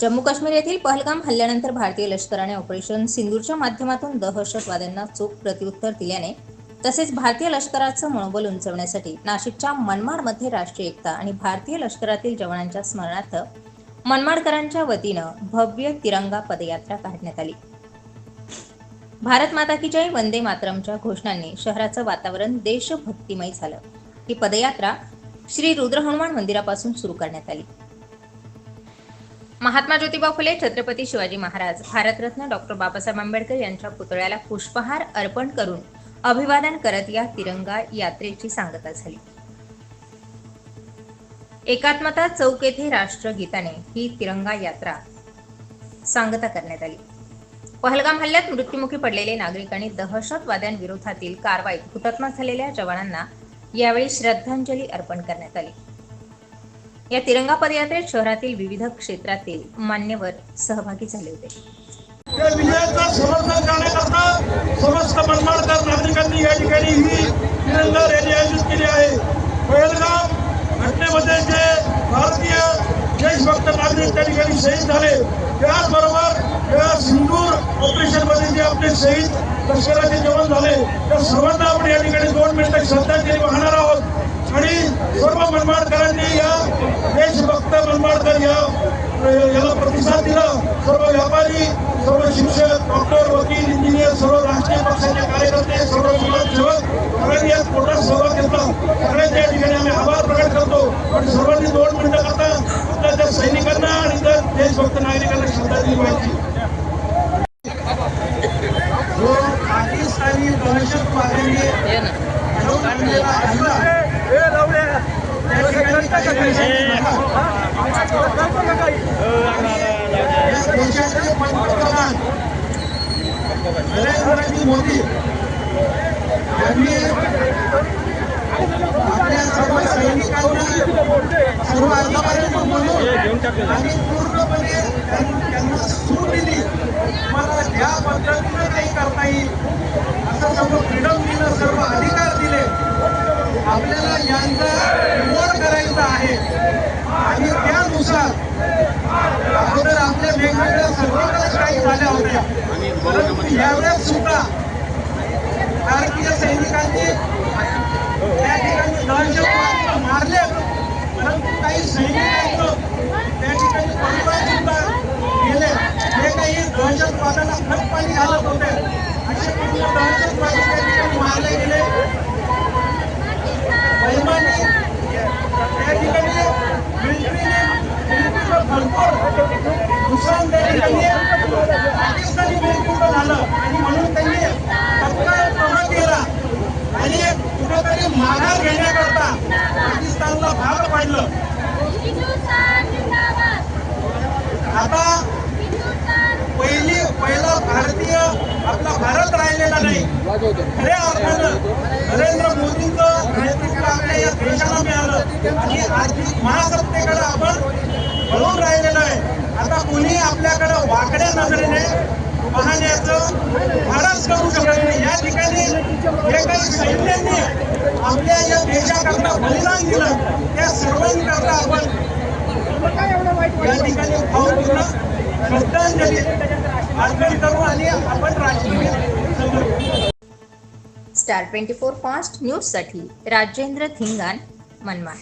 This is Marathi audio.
जम्मू काश्मीर येथील पहलगाम हल्ल्यानंतर भारतीय लष्कराने ऑपरेशन सिंदूरच्या माध्यमातून दहशतवाद्यांना चोख प्रत्युत्तर दिल्याने तसेच भारतीय लष्कराचं मनोबल उंचवण्यासाठी नाशिकच्या मनमाडमध्ये राष्ट्रीय एकता आणि भारतीय लष्करातील जवानांच्या स्मरणार्थ मनमाडकरांच्या वतीनं भव्य तिरंगा पदयात्रा काढण्यात आली. भारत माता की जय वंदे मातरमच्या घोषणांनी शहराचं वातावरण देशभक्तिमय झालं. ही पदयात्रा श्री रुद्र हनुमान मंदिरापासून सुरू करण्यात आली. महात्मा ज्योतिबा फुले छत्रपती शिवाजी महाराज भारतरत्न डॉक्टर बाबासाहेब आंबेडकर यांच्या पुतळ्याला पुष्पहार अर्पण करून अभिवादन करत या तिरंगा यात्रेची सांगता झाली. एकात्मता चौक येथे राष्ट्रगीताने ही तिरंगा यात्रा सांगता करण्यात आली. पहलगाम हल्ल्यात मृत्युमुखी पडलेले नागरिक आणि दहशतवाद्यांविरोधातील कारवाईत हुतात्मा झालेल्या जवानांना यावेळी श्रद्धांजली अर्पण करण्यात आली. या तिरंगा पदयात्रेत शहरातील विविध क्षेत्रातील मान्यवर सहभागी झाले होते. या विजयाचं समर्थन करण्याकरता समस्त मनमाडकर नागरिकांनी या ठिकाणी ही तिरंगा रॅली आयोजित केली आहे. पहलगाम घटनेमध्ये जे भारतीय देशभक्त नागरिक त्या ठिकाणी शहीद झाले त्याचबरोबर या सिंदूर ऑपरेशनमध्ये जे आपले शहीद लष्कराचे जवान झाले त्या सर्वांना आपण या ठिकाणी दोन मिनिटं श्रद्धांजली वाहणार आहोत. आणि सर्व मनमाडकरांनी मनमाडकर या याला प्रतिसाद दिला. सर्व व्यापारी सर्व शिक्षक डॉक्टर वकील इंजिनियर सर्व राष्ट्रीय पक्षाचे कार्यकर्ते सर्व समाजसेवक सगळ्यांनी यात मोठा सहभाग घेतला. सगळ्यांच्या या ठिकाणी आम्ही आभार प्रकट करतो. पण सर्वांनी दोन मिनिटं करता आपल्या त्या सैनिकांना आणि त्या देशभक्त नागरिकांना श्रद्धांजली व्हायची जो पाकिस्तानी दहशतवाद्यांनी घडवून आणलेला हल्ला त्या ठिकाणी काही वेळासाठी झाला. या देशाचे पंतप्रधान नरेंद्रजी मोदी यांनी आपल्या सर्व सैनिकांना सर्व अधिकाऱ्यांना बोलवून आणि पूर्णपणे त्यां- त्यांना सूट दिली तुम्हाला ज्या पद्धतीने काही करता येईल झाल्या होत्या परंतु यावेळेस सुद्धा भारतीय सैनिकांनी त्या ठिकाणी दहशतवादी मारले. परंतु काही सैनिकांचं त्या ठिकाणी परिवार सुद्धा गेले. जे काही दहशतवादाला खतपाणी घालत होते असे पूर्ण दहशतवादी त्या ठिकाणी मारले गेले. बैमानी त्या ठिकाणी मिलिटरीने मिलिटरीचं भरपूर नुकसान त्या ठिकाणी पाकिस्तानी झालं. आणि म्हणून त्यांनी तत्काळ प्रहार केला. आणि कुठेतरी माघार घेण्याकरता पाकिस्तानला भाग पाडलं. आता पहिली पहिला भारतीय आपला भारत राहिलेला नाही. खऱ्या अर्थानं नरेंद्र मोदींचं नेतृत्व आपल्या या देशाला मिळालं. आणि आर्थिक महासत्तेकडे आपण वळून राहिलेलं आहे. आता कोणी आपल्याकडे वाकड्या नजरेने पाहण्याचं करू शकत नाही या ठिकाणी जे काही सैन्यांनी आपल्या या देशाकरता बलिदान दिलं. त्या सर्वांकरता आपण या ठिकाणी श्रद्धांजली अर्पण करू आणि आपण राष्ट्रीय स्टार ट्वेंटी फोर फास्ट न्यूजसाठी राजेंद्र थिंगान मनमाड.